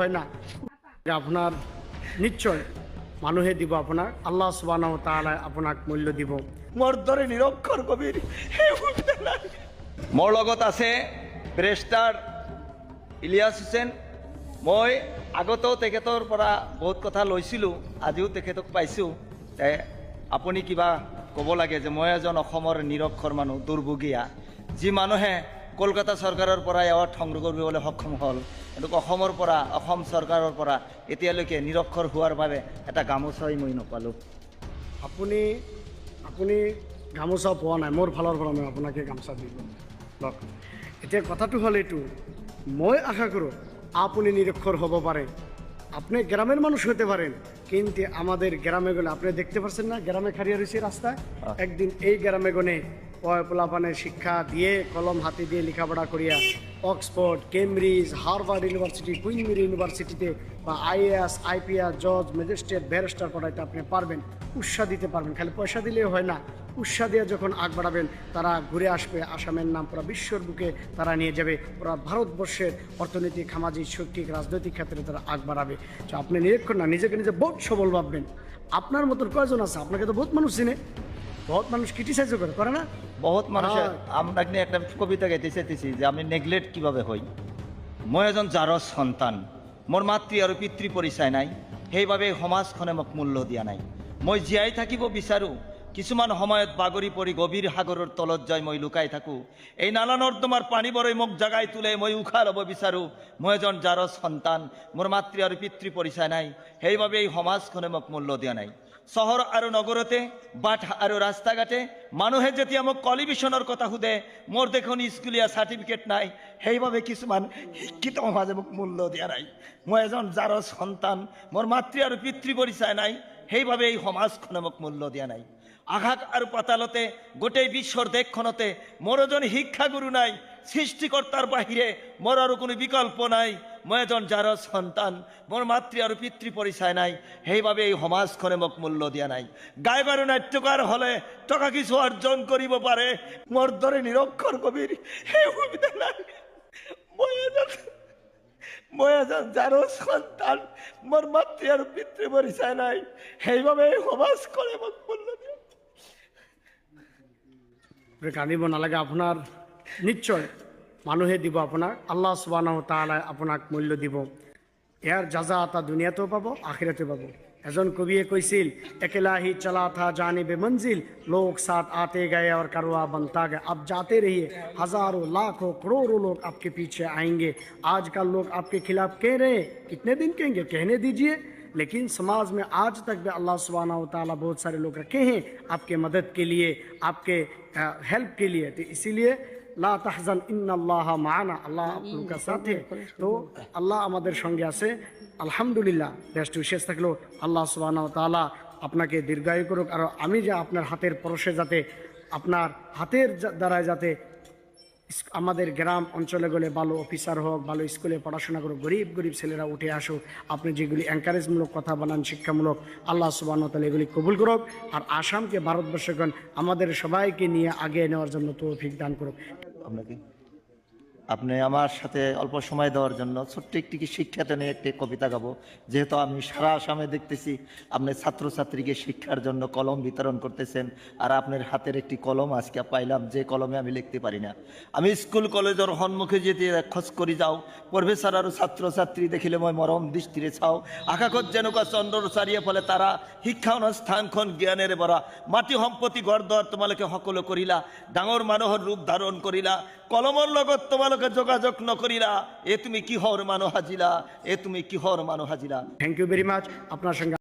হয় না। আপনার নিশ্চয় মানুহে দিব আপনার আল্লাহ সুবাহ তাআলা আপোনাক মূল্য দিব। মোৰ দৰে নিৰক্ষৰ কবিৰ মোৰ লগত আছে বেৰেষ্টাৰ ইলিয়াছ হুছেইন মই আগতেও তেখেতৰ পৰা বহুত কথা লৈছিলোঁ আজিও তেখেতক পাইছোঁ। তে আপুনি কিবা ক'ব লাগে যে মই এজন অসমৰ নিৰক্ষৰ মানুহ দুৰ্ভগীয়া। যি মানুহে কলকাতা চৰকাৰৰ পৰা এৱাৰ্ড সংগ্ৰহ কৰিবলৈ সক্ষম হ'ল। কিন্তু অসমৰ পৰা অসম চৰকাৰৰ পৰা এতিয়ালৈকে নিৰক্ষৰ হোৱাৰ বাবে এটা গামোচাই মই নাপালোঁ। আপুনি আপুনি গামোচা পোৱা নাই মোৰ ফালৰ পৰা মই আপোনাকে গামোচা দিব লওক এতিয়া কথাটো হ'ল এইটো মই আশা কৰোঁ আপুনি নিরক্ষর হব পারে আপনি গ্রামের মানুষ হতে পারেন কিন্তু আমাদের গ্রামে গেলে আপনি দেখতে পাচ্ছেন না গ্রামে খারিয়া রয়েছে রাস্তায় একদিন এই গ্রামে গনে পোলাপানে শিক্ষা দিয়ে কলম হাতে দিয়ে লেখাপড়া করিয়া অক্সফোর্ড, কেমব্রিজ, হার্ভার্ড ইউনিভার্সিটি, কুইনমির ইউনিভার্সিটিতে বা আইএএস, আইপিএস, জজ, ম্যাজিস্ট্রেট, ব্যারিস্টার পড়াইতে আপনি পারবেন উৎসাহ দিতে পারবেন। খালি পয়সা দিলেও হয় না উৎসাহ দিয়ে যখন আগ বাড়াবেন, তারা ঘুরে আসবে, আসামের নাম পুরো বিশ্বর বুকে তারা নিয়ে যাবে, পুরো ভারতবর্ষের অর্থনৈতিক, সামাজিক, শৈক্ষিক, রাজনৈতিক ক্ষেত্রে তারা আগ বাড়াবে। তো আপনি নিরীক্ষণ না, নিজেকে নিজে বহুত সবল ভাববেন। আপনার মতন কয়জন আছে? আপনাকে তো বহুত মানুষ চিনে। বহুত মানুষ ক্রিটিসাইজও করে করে না? বহুত মানুষে হয়। আপনাকে নিয়ে একটা কবিতা গাইতে চাইতেছি যে আমি নেগলেক্ট কীভাবে হই? মই এজন জাৰৰ সন্তান মোৰ মাতৃ আৰু পিতৃ পৰিচয় নাই সেইবাবে সমাজখনে মোক মূল্য দিয়া নাই। মই জীয়াই থাকিব বিচাৰোঁ কিছুমান সময়ত বাগৰি পৰি গভীৰ সাগৰৰ তলত যাই মই লুকাই থাকোঁ। এই নালা নৰ্দমাৰ পানীবোৰে মোক জাগাই তোলে মই উশাহ ল'ব বিচাৰোঁ। মই এজন জাৰৰ সন্তান মোৰ মাতৃ আৰু পিতৃ পৰিচয় নাই সেইবাবে এই সমাজখনে মোক মূল্য দিয়া নাই। চহৰ আৰু নগৰতে, বাট আৰু ৰাস্তা ঘাটে মানুহে যেতিয়া মোক কলিভিশ্যনৰ কথা সোধে, মোৰ দেখোন স্কুলীয়া চাৰ্টিফিকেট নাই সেইবাবে কিছুমান শিক্ষিত সমাজে মোক মূল্য দিয়া নাই। মই এজন যার সন্তান, মোৰ মাতৃ আৰু পিতৃ পৰিচয় নাই, সেইবাবে এই সমাজখনে মোক মূল্য দিয়া নাই। আঘাত আৰু পাতালতে, গোটেই বিশ্বৰ দেশখনতে মোৰ এজন শিক্ষাগুৰু নাই সৃষ্টিকৰ্তাৰ বাহিৰে মোৰ আৰু কোনো বিকল্প নাই। মই এজন যাৰ সন্তান মোৰ মাতৃ আৰু পিতৃ পৰিচয় নাই সেইবাবে এই সমাজখনে মোক মূল্য দিয়া নাই। গায়ক আৰু নাট্যকাৰ হ'লে টকা কিছু অৰ্জন কৰিব পাৰে মোৰ দৰে নিৰক্ষৰ কবিৰ সেই সুবিধা নাই। মই এজন মই এজন যাৰ সন্তান মোৰ মাতৃ আৰু পিতৃ পৰিচয় নাই সেইবাবে এই সমাজখনে মোক মূল্য দিয়া কান্দিব নালাগে আপোনাৰ নিশ্চয় মানুহে দিব আপোনাক আল্লাহ সুবাহ তাআলাই আপোনাক মূল্য দিব ইয়াৰ যাজা এটা দুনিয়াতেও পাব আখিৰাতেও পাব এজন কবিয়ে কৈছিল একেলা ही चला था जानिब मंजिल लोग साथ आते गए और करवा बनता गया अब जाते रहिए हजारों लाखों करोड़ों लोग आपके पीछे आएंगे आजकल लोग आपके खिलाफ कह रहे हैं कितने दिन कहेंगे कहने दीजिए लेकिन समाज में आज तक भी अल्लाह सुबहाना ताला बहुत सारे लोग रखे हैं आपके मदद के लिए आपके हेल्प के लिए तो इसीलिए লা তাহজান ইন্নাল্লাহ মানা আল্লাহ आप लोग का साथ है তো আল্লাহ আমাদের সঙ্গে আছে আলহামদুলিল্লাহ বেস্ট উইশেষ থাকলো আল্লাহ সুবহানাহু ওয়া তাআলা আপনাকে দীর্ঘায়ু করুক আর আমি যে আপনার হাতের পরশে যাতে আপনার হাতের যা- দ্বারায় যাতে ইস- আমাদের গ্রাম অঞ্চলে গেলে ভালো অফিসার হোক, ভালো স্কুলে পড়াশোনা করুক, গরিব গরিব ছেলেরা উঠে আসুক, আপনি যেগুলি এনকারেজমূলক কথা বানান শিক্ষামূলক, আল্লাহ সুবাহ তালে এগুলি কবুল করুক আর আসামকে ভারতবর্ষগণ আমাদের সবাইকে নিয়ে আগে নেওয়ার জন্য তৌফিক দান করুক। আপনাকে আপনি আমার সাথে অল্প সময় দেওয়ার জন্য ছোট্ট একটি কি শিক্ষাতে নিয়ে একটি কবিতা গাবো। যেহেতু আমি সারা আসামে দেখতেছি, আপনি ছাত্রছাত্রীকে শিক্ষার জন্য কলম বিতরণ করতেছেন, আর আপনার হাতের একটি কলম আজকে পাইলাম, যে কলমে আমি লিখতে পারি না। আমি স্কুল কলেজের সন্মুখে যেতে খোঁজ করি, যাও। প্রফেসর আৰু ছাত্ৰ ছাত্ৰী দেখিলে মই মৰম দৃষ্টিৰে চাওঁ। আকাশত যেনেকুৱা চন্দ্ৰৰ চাৰিওফালে তাৰা শিক্ষা অনুষ্ঠানখন জ্ঞানেৰে ভৰা মাটি সম্পত্তি ঘৰ দুৱাৰ তোমালোকে সকলো কৰিলা ডাঙৰ মানুহৰ ৰূপ ধাৰণ কৰিলা কলমৰ লগত তোমালোকে যোগাযোগ নকৰিলা এ তুমি কিহৰ মানো সাজিলা এ তুমি কিহৰ মানো সাজিলা থ্যাংক ইউ ভেরি মাচ আপনার সঙ্গে